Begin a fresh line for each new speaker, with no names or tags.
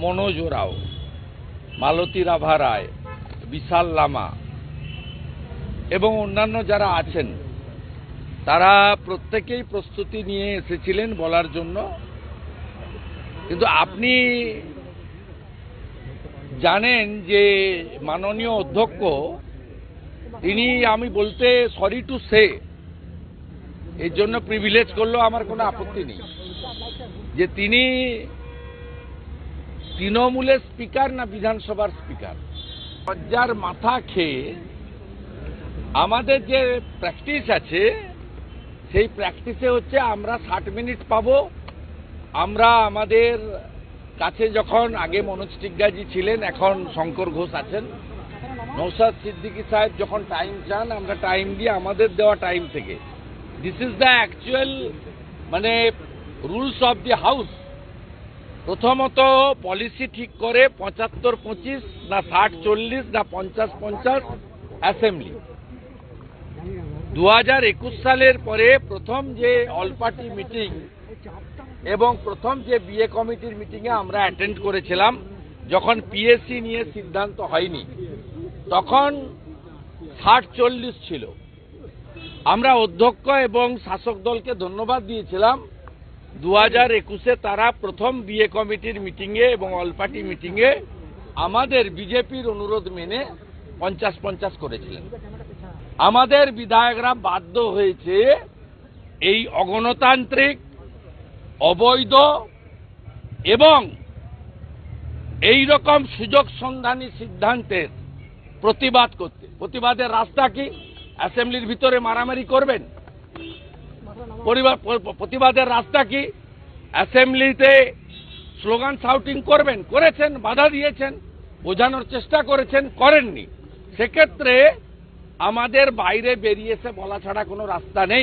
মনোজ রাও মালতী রাভা রায়, বিশাল লামা এবং অন্যান্য যারা আছেন, তারা প্রত্যেকেই প্রস্তুতি নিয়ে এসেছিলেন বলার জন্য। কিন্তু আপনি জানেন যে মাননীয় অধ্যক্ষ, তিনি আমি বলতে সরি টু সে এর জন্য প্রিভিলেজ করলেও আমার কোনো আপত্তি নেই। যে তিনি তৃণমূলের স্পিকার না বিধানসভার স্পিকার? লজ্জার মাথা খেয়ে আমাদের যে প্র্যাকটিস আছে, সেই প্র্যাকটিসে হচ্ছে আমরা ষাট মিনিট পাবো। আমরা আমাদের কাছে যখন আগে মনোজ টিগ্গাজি ছিলেন, এখন শঙ্কর ঘোষ আছেন। নৌসাদ সিদ্দিকী সাহেব যখন টাইম চান, আমরা টাইম দিয়ে আমাদের দেওয়া টাইম থেকে। দিস ইজ দ্য অ্যাকচুয়াল মানে রুলস অফ দি হাউস প্রথমত পলিসি ঠিক করে পঁচাত্তর পঁচিশ না ষাট চল্লিশ না পঞ্চাশ পঞ্চাশ অ্যাসেম্বলি দু হাজার একুশ সালের পরে প্রথম যে অল পার্টি মিটিং এবং প্রথম যে বিএ কমিটির মিটিংয়ে আমরা অ্যাটেন্ড করেছিলাম, যখন পিএসসি নিয়ে সিদ্ধান্ত হয়নি, তখন ষাট চল্লিশ ছিল। আমরা অধ্যক্ষ এবং শাসক দলকে ধন্যবাদ দিয়েছিলাম দু হাজার একুশে তারা প্রথম বিএ কমিটির মিটিংয়ে এবং অল পার্টি মিটিংয়ে আমাদের বিজেপির অনুরোধ মেনে পঞ্চাশ পঞ্চাশ করেছিলেন। আমাদের বিধায়করা বাধ্য হয়েছে এই অগণতান্ত্রিক, অবৈধ এবং এই রকম সুযোগ সন্ধানী সিদ্ধান্তের প্রতিবাদ করতে। প্রতিবাদের রাস্তা কি? অ্যাসেম্বলির ভিতরে মারামারি করবেন? প্রতিবাদের রাস্তা কি? অ্যাসেম্বলিতে স্লোগান সাউটিং করবেন, করেছেন, বাধা দিয়েছেন, বোঝানোর চেষ্টা করেছেন, করেননি। সেক্ষেত্রে আমাদের বাইরে বেরিয়েছে বলা ছাড়া কোনো রাস্তা নেই।